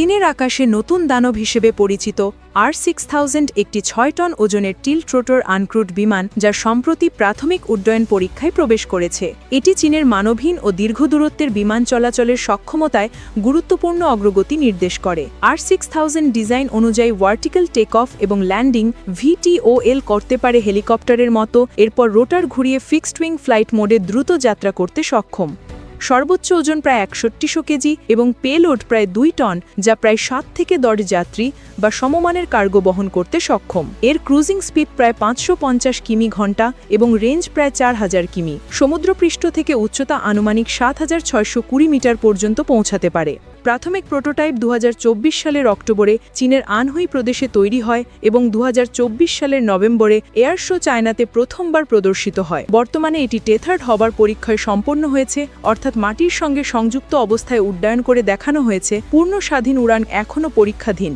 চীনের আকাশে নতুন দানব হিসেবে পরিচিত আর সিক্স থাউজেন্ড একটি ছয় টন ওজনের টিল ট্রোটর আনক্রুড বিমান যা সম্প্রতি প্রাথমিক উড্ডয়ন পরীক্ষায় প্রবেশ করেছে। এটি চীনের মানবহীন ও দীর্ঘ দূরত্বের বিমান চলাচলের সক্ষমতায় গুরুত্বপূর্ণ অগ্রগতি নির্দেশ করে। আর সিক্স থাউজেন্ড ডিজাইন অনুযায়ী ভার্টিক্যাল টেক অফ এবং ল্যান্ডিং ভিটিওএল করতে পারে হেলিকপ্টারের মতো, এরপর রোটার ঘুরিয়ে ফিক্সড উইং ফ্লাইট মোডে দ্রুত যাত্রা করতে সক্ষম। সর্বোচ্চ ওজন প্রায় একষট্টিশো কেজি এবং পেলোড প্রায় দুই টন, যা প্রায় সাত থেকে দশ যাত্রী বা সমমানের কার্গো বহন করতে সক্ষম। এর ক্রুজিং স্পিড প্রায় পাঁচশো পঞ্চাশ কিমি ঘণ্টা এবং রেঞ্জ প্রায় চার হাজার কিমি। সমুদ্রপৃষ্ঠ থেকে উচ্চতা আনুমানিক সাত হাজার ছয়শো কুড়ি মিটার পর্যন্ত পৌঁছাতে পারে। প্রাথমিক প্রোটোটাইপ দু হাজার চব্বিশ সালের অক্টোবরে চীনের আনহুই প্রদেশে তৈরি হয় এবং দু হাজার চব্বিশ সালের নভেম্বরে এয়ার শো চায়নাতে প্রথমবার প্রদর্শিত হয়। বর্তমানে এটি টেথার্ড হবার পরীক্ষায় সম্পন্ন হয়েছে, অর্থাৎ মাটির সঙ্গে সংযুক্ত অবস্থায় উড্ডয়ন করে দেখানো হয়েছে, পূর্ণ স্বাধীন উড়ান এখনও পরীক্ষাধীন।